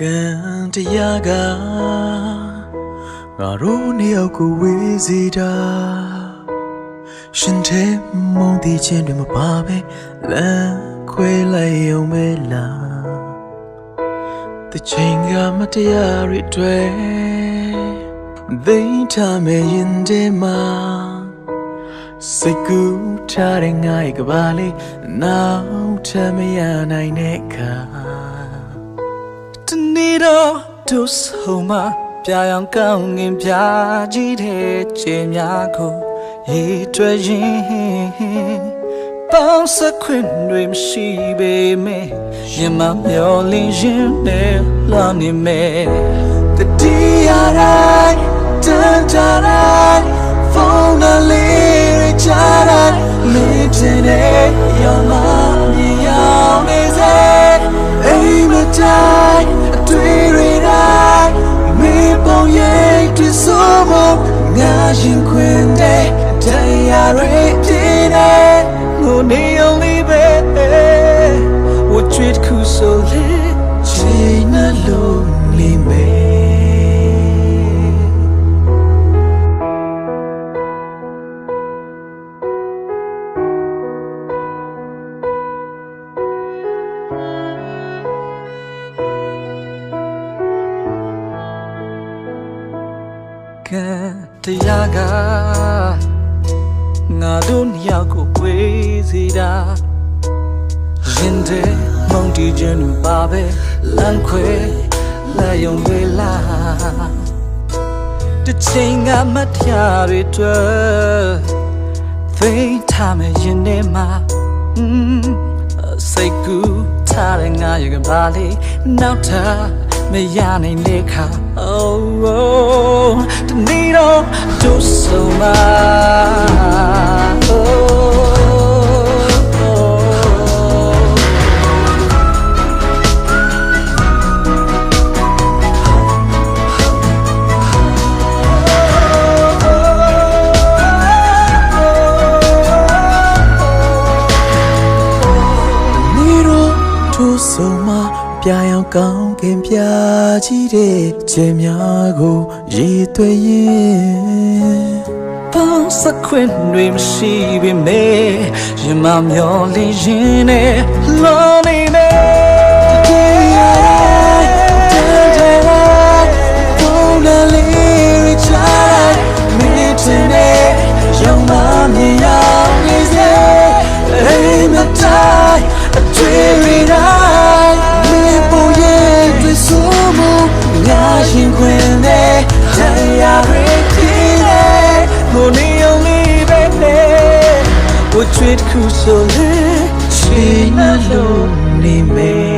ကံတရားကငါတို့နှစ်ယောက်ကိုဝေးစေတာရှင်တဲ့မုန်းတီးခြင်းတွေမပါပဲလမ်းခွဲလိုက်ရုံပဲလားတချိန်ကမတရားတွေတွေသိထားမယ်ရင်ထဲမှာစိတ်ကူးထားတဲ့ငါရဲ့ကဘာလေးနောက်ထပ်မရနိုင်တဲ့အခါတ နေ့တော့တို့ဆုံးမပြအောင်ကောင်းငင်ပြကြည့်တဲ့ခြေများကိုရေတွက်ရင်ပေါင်းစခွင့်တွေမရှိပေမဲ့ရင်မမျောလင်းရင်နဲ့လာနေမယ်တတိယတိုင်းတန်တတိုင်းဖုန်းနလေးချာတိုင်းမင်းတင်တဲ့ရောမမြင်ရောက်နေစေအိမ်မတိုင်းအ တွေ့တွေတိုင်းမင်းပုံရိပ်တွေဆိုမငါရင်ခွင်တဲ့တရားတွေပြည့်နေငိုနေ only baby what treat cool so late ချိန်နှလုံးလေးမေ ကံတရားကငါတို့နှစ်ယောက်ကိုဝေးစေတာရင်တဲ့မုန်တီခြင်းတွေပါပဲလမ်းခွဲလာယုံလေလာတချိန်ကမတရားတွေတွေ့သိမ်းထားမယ်ရင်ထဲမှာ Mm, စိတ်ကူးထားတဲ့ငါရဲ့ကဘာလေးနောက်ထပ် မရနိုင်တဲ့ခါ Oh, oh တနေ့တော့တို့ဆုံးမ Oh, oh. နေတော့ထိုးဆုံးမ ပြရောင်ကောင်းကင်ပြကြည့်တဲ့ခြေများကိုရေသွဲရင်ပေါင်းစခွင့်တွေမရှိပေမဲ့ရင်မမျောလင်းရင်နဲ့လောနေ တရားတွေဖြစ်နေကိုနေ only baby what treat cool so le ချိန်နှလုံးနေမေ